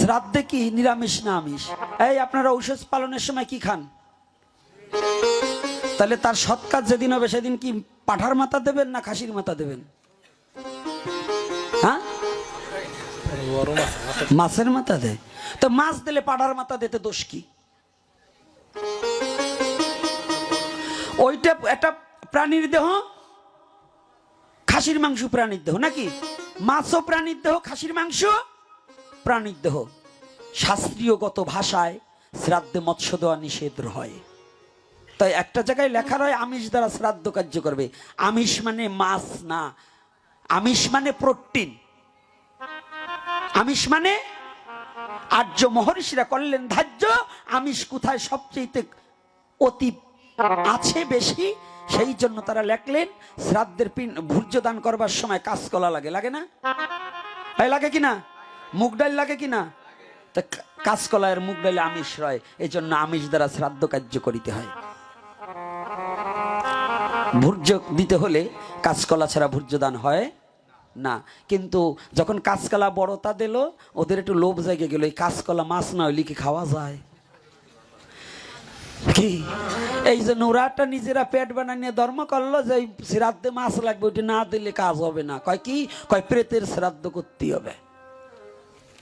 শ্রাদ্ধে কি নিরামিষ না আমিষ এই, আপনারা ঔষধ পালনের সময় কি খান? তাহলে তার সৎ কাজ যেদিন হবে, সেদিন কি পাঠার মাথা দেবেন না খাসির মাথা দেবেন? হ্যাঁ? মাছের মাথা দেয়। তো মাছ দিলে পাঠার মাথা দিতে দোষ কি? ওইটা একটা প্রাণীর দেহ, খাসির মাংস প্রাণীর দেহ, নাকি? মাছও প্রাণীর দেহ, খাসির মাংস প্রাণীর দেহ শাস্ত্রীয়গত ভাষায় শ্রাদ্ধে মৎস্য দেওয়া নিষেধ হয় তাই একটা জায়গায় লেখা রয়, আমিষ দ্বারা শ্রাদ্ধ কার্য করবে। আমিষ মানে মাছ না। আমিষ মানে প্রোটিন। আমিষ মানে আর্য মহর্ষিরা করলেন ধার্য, আমিষ কোথায় সবচেয়ে অতি আছে বেশি? সেই জন্য তারা লেখলেন, শ্রাদ্ধের পিন ভূর্য দান করবার সময় কাঁচকলা লাগে লাগে না? লাগে কি না? মুগ ডাল লাগে কি না তা কা- কাঁচকলার মুগ ডালে আমিষ রয় এই জন্য আমিষ দ্বারা শ্রাদ্ধ কার্য করিতে হয়। ভূর্য দিতে হলে কাঁচকলা ছাড়া ভূর্য দান হয় না। কিন্তু যখন কাঁচকলা বড়তা দিল, ওদের একটু লোভ জায়গা গেল, এই কাঁচকলা মাছ না কি খাওয়া যায়? কি? এই যে নোরাটা নিজেরা পেট বানানিয়ে ধর্ম করল যে শ্রাদ্ধে মাছ লাগবে, ওইটা না দিলে কাজ হবে না। কয় কি? কয়, প্রেতের শ্রাদ্ধ করতে হবে।